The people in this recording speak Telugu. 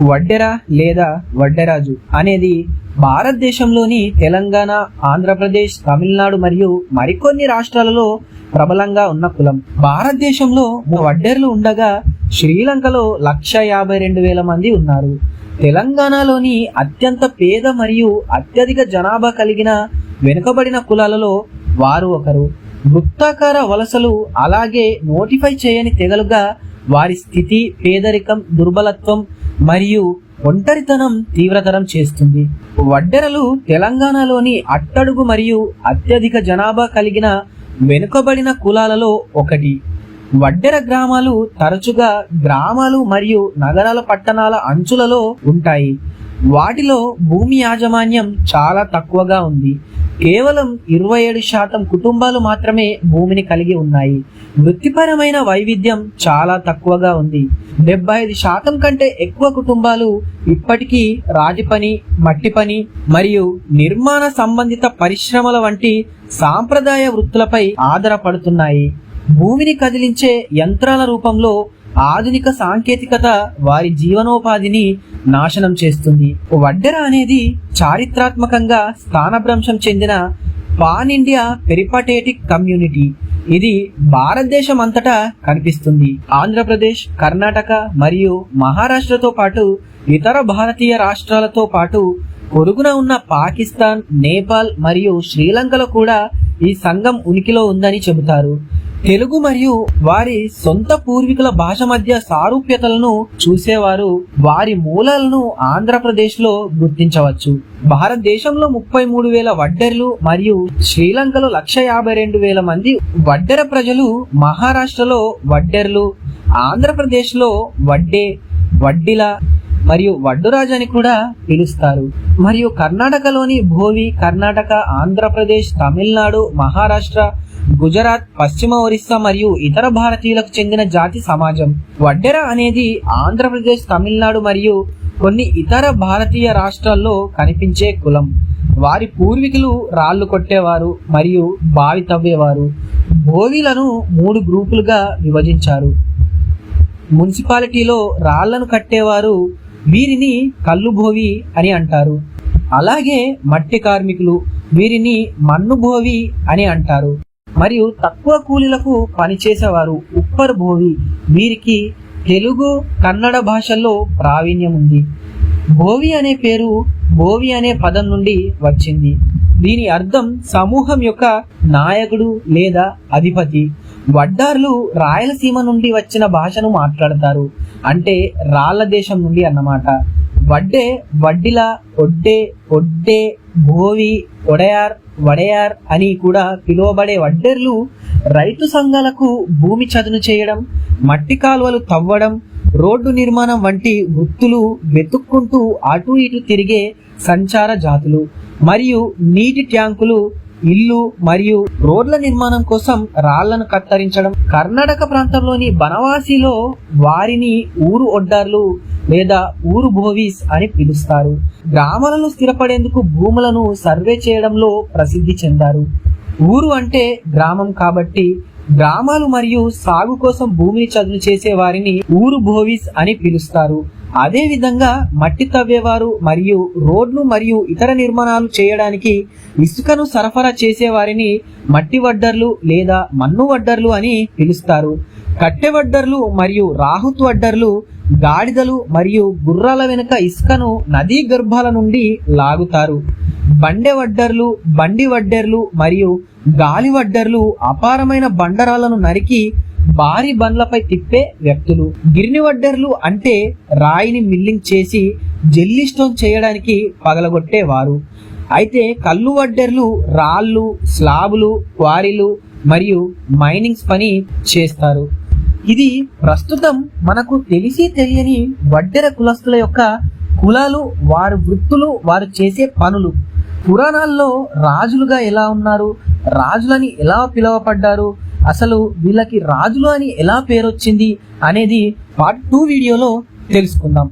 వడ్డెర లేదా వడ్డెరాజు అనేది భారతదేశంలోని తెలంగాణ ఆంధ్రప్రదేశ్ తమిళనాడు మరియు మరికొన్ని రాష్ట్రాలలో ప్రబలంగా ఉన్న కులం. భారతదేశంలో వడ్డెర్లు ఉండగా శ్రీలంకలో లక్ష యాభై రెండు వేల మంది ఉన్నారు. తెలంగాణలోని అత్యంత పేద మరియు అత్యధిక జనాభా కలిగిన వెనుకబడిన కులాలలో వారు ఒకరు. వృత్తాకార వలసలు అలాగే నోటిఫై చేయని తెగలుగా వారి స్థితి పేదరికం దుర్బలత్వం మరియు ఒంటరితనం తీవ్రతరం చేస్తుంది. వడ్డెరలు తెలంగాణలోని అట్టడుగు మరియు అత్యధిక జనాభా కలిగిన వెనుకబడిన కులాలలో ఒకటి. వడ్డెర గ్రామాలు తరచుగా గ్రామాలు మరియు నగరాల పట్టణాల అంచులలో ఉంటాయి. వాటిలో భూమి యాజమాన్యం చాలా తక్కువగా ఉంది. కేవలం ఇరవై ఏడు శాతం కుటుంబాలు మాత్రమే భూమిని కలిగి ఉన్నాయి. వృత్తిపరమైన వైవిధ్యం చాలా తక్కువగా ఉంది. డెబ్బై ఐదు శాతం కంటే ఎక్కువ కుటుంబాలు ఇప్పటికీ రాతి పని మట్టి పని మరియు నిర్మాణ సంబంధిత పరిశ్రమల వంటి సాంప్రదాయ వృత్తులపై ఆధారపడుతున్నాయి. భూమిని కదిలించే యంత్రాల రూపంలో ఆధునిక సాంకేతికత వారి జీవనోపాధిని నాశనం చేస్తుంది. వడ్డెర అనేది చారిత్రాత్మకంగా స్థానభ్రంశం చెందిన పాన్ ఇండియా పెరిపటేటిక్ కమ్యూనిటీ. ఇది భారతదేశం అంతటా కనిపిస్తుంది. ఆంధ్రప్రదేశ్ కర్ణాటక మరియు మహారాష్ట్రతో పాటు ఇతర భారతీయ రాష్ట్రాలతో పాటు పొరుగున ఉన్న పాకిస్తాన్ నేపాల్ మరియు శ్రీలంకలో కూడా ఈ సంఘం ఉనికిలో ఉందని చెబుతారు. తెలుగు మరియు వారి సొంత పూర్వీకుల భాష మధ్య సారూప్యతలను చూసేవారు వారి మూలాలను ఆంధ్రప్రదేశ్లో గుర్తించవచ్చు. భారతదేశంలో ముప్పై మూడు వేల వడ్డెర్లు మరియు శ్రీలంకలో లక్ష యాభై రెండు వేల మంది వడ్డెర ప్రజలు మహారాష్ట్రలో వడ్డెర్లు ఆంధ్రప్రదేశ్లో వడ్డే వడ్డిల మరియు వడ్డురాజు అని కూడా పిలుస్తారు. మరియు కర్ణాటకలోని భోవి కర్ణాటక ఆంధ్రప్రదేశ్ తమిళనాడు మహారాష్ట్ర గుజరాత్ పశ్చిమ ఒరిస్సా మరియు ఇతర భారతీయులకు చెందిన జాతి సమాజం. వడ్డెర అనేది ఆంధ్రప్రదేశ్ తమిళనాడు మరియు కొన్ని ఇతర భారతీయ రాష్ట్రాల్లో కనిపించే కులం. వారి పూర్వీకులు రాళ్ళు కొట్టేవారు మరియు బావి తవ్వేవారు. భోవిలను మూడు గ్రూపులుగా విభజించారు. మున్సిపాలిటీలో రాళ్ళను కట్టేవారు వీరిని కల్లుభోవి అని అంటారు. అలాగే మట్టి కార్మికులు వీరిని మన్నుభోవి అని అంటారు. మరియు తక్కువ కూలీలకు పనిచేసేవారు ఉప్పర్ భోవి వీరికి తెలుగు కన్నడ భాషల్లో ప్రావీణ్యం ఉంది. భోవి అనే పేరు భోవి అనే పదం నుండి వచ్చింది. దీని అర్థం సమూహం యొక్క నాయకుడు లేదా అధిపతి. వడ్డార్లు రాయలసీమ నుండి వచ్చిన భాషను మాట్లాడతారు. అంటే రాళ్ళ దేశం నుండి అన్నమాట. వడ్డే వడ్డిల ఒడ్డే ఒడ్డే భోవి ఒడయార్ వడయార్ అని కూడా పిలువబడే వడ్డెర్లు రైతు సంఘాలకు భూమి చదును చేయడం మట్టి కాలువలు తవ్వడం రోడ్డు నిర్మాణం వంటి వృత్తులు వెతుక్కుంటూ అటు ఇటు తిరిగే సంచార జాతులు. మరియు నీటి ట్యాంకులు ఇల్లు మరియు రోడ్ల నిర్మాణం కోసం రాళ్ళను కత్తిరించడం. కర్ణాటక ప్రాంతంలోని బనవాసిలో వారిని ఊరు ఒడ్డార్లు లేదా ఊరు భోవీస్ అని పిలుస్తారు. గ్రామాలలో స్థిరపడేందుకు భూములను సర్వే చేయడంలో ప్రసిద్ధి చెందారు. ఊరు అంటే గ్రామం కాబట్టి గ్రామాలు మరియు సాగు కోసం భూమిని చదును చేసే వారిని ఊరు భోవీస్ అని పిలుస్తారు. అదే విధంగా మట్టి తవ్వేవారు మరియు రోడ్లు మరియు ఇతర నిర్మాణాలు చేయడానికి ఇసుకను సరఫరా చేసేవారిని మట్టి వడ్డర్లు లేదా మన్ను వడ్డర్లు అని పిలుస్తారు. కట్టె వడ్డర్లు మరియు రాహుత్ వడ్డర్లు గాడిదలు మరియు గుర్రాల వెనుక ఇసుకను నదీ గర్భాల నుండి లాగుతారు. బండె వడ్డర్లు బండి వడ్డర్లు మరియు గాలి వడ్డర్లు అపారమైన బండరాలను నరికి భారీ బండ్లపై తిప్పే వ్యక్తులు. గిరిని వడ్డర్లు అంటే రాయిని మిల్లింగ్ చేసి జెల్లీ స్టోన్ చేయడానికి పగలగొట్టేవారు. అయితే కళ్ళు వడ్డర్లు రాళ్ళు స్లాబులు క్వారీలు మరియు మైనింగ్స్ పని చేస్తారు. ఇది ప్రస్తుతం మనకు తెలిసి తెలియని వడ్డెర కులస్తుల యొక్క కులాలు వారి వృత్తులు వారు చేసే పనులు. పురాణాల్లో రాజులుగా ఎలా ఉన్నారు? రాజులని ఎలా పిలువపడ్డారు? అసలు వీళ్ళకి రాజులు అని ఎలా పేరొచ్చింది అనేది పార్ట్ టూ వీడియోలో తెలుసుకుందాం.